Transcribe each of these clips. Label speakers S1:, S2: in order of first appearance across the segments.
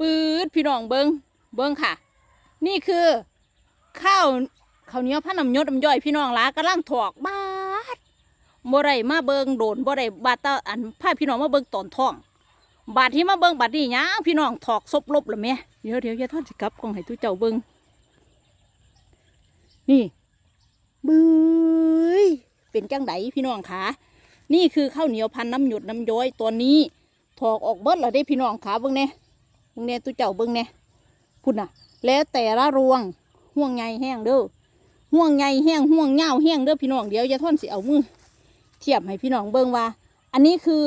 S1: ปืดพี่น้องเบิงเบิงค่ะ นี่คือข้าวข้าวเหนียวพันน้ำยศน้ำย่อยพี่น้องลากำลังถอกบาดบ่ได้มาเบิงโดนบ่ได้บาดตาอันพาพี่น้องมาเบิงตอนท้อง บาดที่มาเบิงบาดนี่ยังพี่น้องถอกซบลบแล้วแม่เดี๋ยวเดี๋ยวอย่าทอดสิกับกองให้ทุเจ้าเบิงนี่บื้ยเป็นจังไดพี่น้องขานี่คือข้าวเหนียวพันน้ำหยดน้ำย้อยตัวนี้ถอกออกเบิดแล้วได้พี่น้องขาเบิ่งแน่เบิ่ งแน่ตุเจ้าเบิ่งแน่พุ่นน่ะ แล้วแต่ละรวงห่วงใหญ่แห้งเด้อห่วงใหญ่แห้งห่วงเงาแห้งเด้อพี่น้องเดี๋ยวอย่าท่อนสิเอามือเทียบให้พี่น้องเบิ่งว่า อันนี้คือ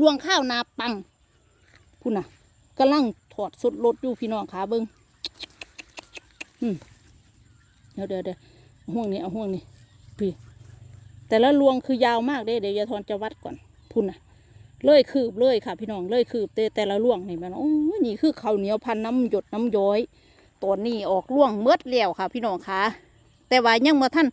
S1: รวงข้าวนาปังพุ่นน่ะกำลังถอดสุดรถอยู่พี่น้องขาเบิ่งอืมเดี๋ยวเดี๋ยวเดี๋ยวห่วงนี้เอาห่วงนี้พี่แต่ละรวงคือยาวมากเด้เดี๋ยวอย่าทอนจะวัดก่อนพุ่นน่ะ เลยคืบเลยค่ะ พี่น้องเลยคืบแต่แต่ละล่วงนี่มันโอ้ นี่คือข้าวเหนียวพันน้ำหยดน้ำย้อยตัวนี้ออกล่วงเมืดแล้วค่ะ พี่น้องคะแต่ว่ายังมาท่าน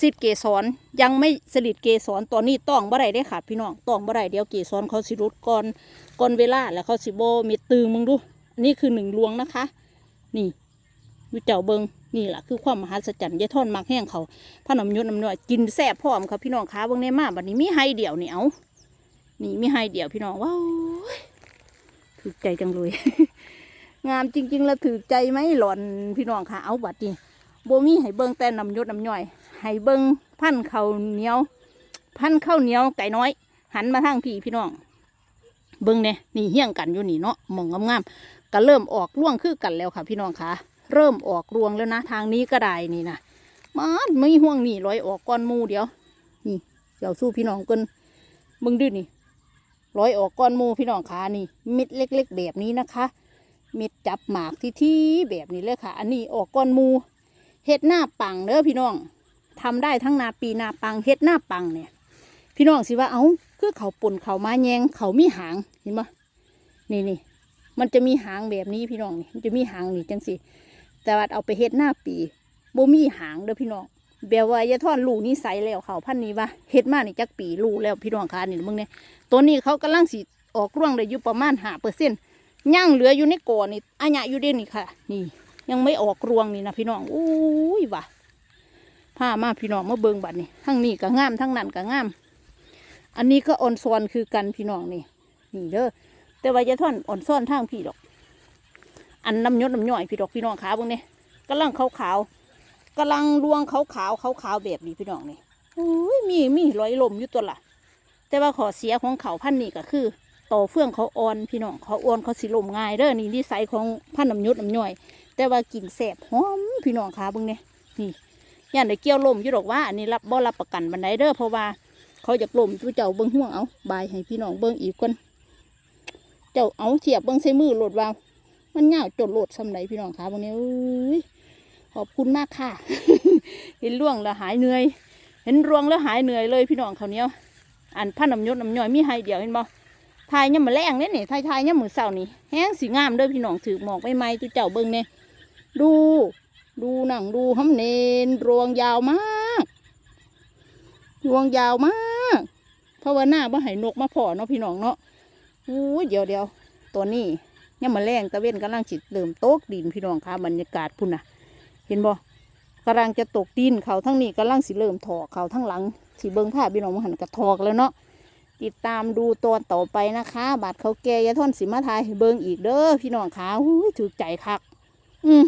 S1: สิทธิ์เกสรยังไม่สลิดเกสรตัวนี้ต้องบ่ได้ได้ค่ะ พี่น้องต้องบ่ได้เดี๋ยวเกสรเขาสิรุดก่อนก่อนเวลาแล้วเขาสิโบมีตึงมึงดูนนี้คือหนึ่งลวงนะคะ นี่ดูเจ้าเบิงนี่แหละคือความมหัศจรรย์ยายท่อนมักแห้งเขาพระนำยศน้ำน้อยกินแซ่บพร้อมค่ะพี่น้องคะเบิ่งในมาบัดนี้มีไฮเดี่ยวเหนี่เอานี่มีให้เดี่ยวพี่น้องว้าว ถือใจจังเลย งามจริง ๆ แล้วถือใจไหมหล่อนพี่น้องค่ะเอาบัดนี้โบมีให้เบิ้งแต่นำยศนำย่อยให้เบิ้งพันข้าวเหนียว พันข้าวเหนียวไก่น้อย หันมาทางพี่พี่น้อง เบิ้งเนี่ยนี่เฮี้ยงกันอยู่นี่เนาะมองงามๆก็เริ่มออกร่วงคือกันแล้วค่ะ พี่น้องค่ะ เริ่มออกรวงแล้วนะ ทางนี้ก็ได้นี่นะมันไม่ห่วงนี่ร้อยออกก้อนมูเดียวนี่เดี๋ยวสู้พี่น้องกันเบิ้งดื้อนี่ ร้อยออกก้อนมูพี่น้องขานี่ม็ดเล็ก ๆ แบบนี้นะคะม็ดจับหมากที่ที่แบบนี้เลยค่ะ อันนี้ออกก้อนมูเฮ็ดหน้าปังเด้อพี่น้องทำได้ทั้งนาปีนาปังเฮ็ดหน้าปังเนี่ย พี่น้องสิว่าเอ้าคือเขาปุ่นเขามาแยงเขามีหางเห็นปะนี่นี่มันจะมีหางแบบนี้พี่น้องนี่มันจะมีหางนี่จังสิแต่ว่าเอาไปเฮ็ดหน้าปีบ่มีหางเด้อพี่น้อง แบบว่าอยาท่อนลูกนี่ใสแล้วเขาพันนี้ว่าเฮ็ดมานี่จักปีลูกแล้วพี่น้องคะนี่มึงเนี่ยตัวนี้เขากำลังสิออกร่วงได้อยู่ประมาณห้าเปอร์เซ็นต์ย่างเหลืออยู่ในก่อนี่อันยะอยู่เด่นนี่ค่ะ นี่ ยังไม่ออกรวงนี่นะพี่น้องอุ้ยว่ะผ้ามาพี่น้องมาเบิงบัดนี่ทั้งนี้ก็งามทั้งนั้นก็งาม อันนี้ก็อ่อนซอนคือกันพี่น้องนี่ นี่เด้อแต่ว่าจะท่อนอ่อนซ้อนทางพี่ดอก อันน้ำยศน้ำย่อยพี่ดอกพี่น้องขาเบิ่งนี่ยกำลังขาวขาวๆ กำลังรวงขาวขาวขาวขาวแบบนี้พี่น้องนี่อุ้ยมีมีรอยลมอยู่ตัวละแต่ว่าขอเสียของเขาพันนี่ก็คือต่อเฟื่องเขาอ่อนพี่น้องเขาอ่อนเขาสิลมง่ายเด้อนี่นิสัยของพันน้ำยุดน้ำย่อย แต่ว่ากินแสบหอมพี่น้องขาบิ่งเนี่ยนี่ย่านได้เกี่ยวลมอยู่ดอกว่าอันนี้รับบ่รับประกันบันไดเด้อเพราะว่าเขาอยากลมเจ้าเบิ่งห่วงเอาบายให้พี่น้องเบิ่งอีกคนเจ้าเอาเทียบเบิ่งใส่มือโหลดวาวมันยาจดโหลดสำไรพี่น้องขาบิ่งเนี่ยอุ้ย ขอบคุณมากค่ะ เห็นร่วงแล้วหายเหนื่อย เห็นรวงแล้วหายเหนื่อยเลยพี่น้องเขาเนี้ยอันพันน้ำยศน้ำย่อยมีให้เดียวเห็นบ่ทายยังมาแรงเนี่ยนี่ทายทายยังมือเสานี่แห้งสีงามเด้อพี่น้องถือหมอกไม่ไม้ตุเจ้าเบิ้งเนี่ยดู ดูหนังดูห้ำเนนรวงยาวมากรวงยาวมากเพราะว่าหน้าบ่ให้นกมาพอเนาะพี่น้องเนาะอู้เดี๋ยวเดี๋ยวตัวนี้ยังมาแรงตะเวนกำลังจิตเริ่มโต๊กดินพี่น้องค่ะบรรยากาศพุ่นน่ะ เห็นบ่กำลังจะตกดินเขาทั้งนี้กำลังสิเริ่มถอกเขาทั้งหลังสีเบิงผ้าพี่น้องมหันกระทอกแล้วเนาะติดตามดูตอนต่อไปนะคะ บาดเขาแก่ยาท่อนสีมาทายเบิงอีกเด้อพี่น้องขาหูถูกใจคัก อืม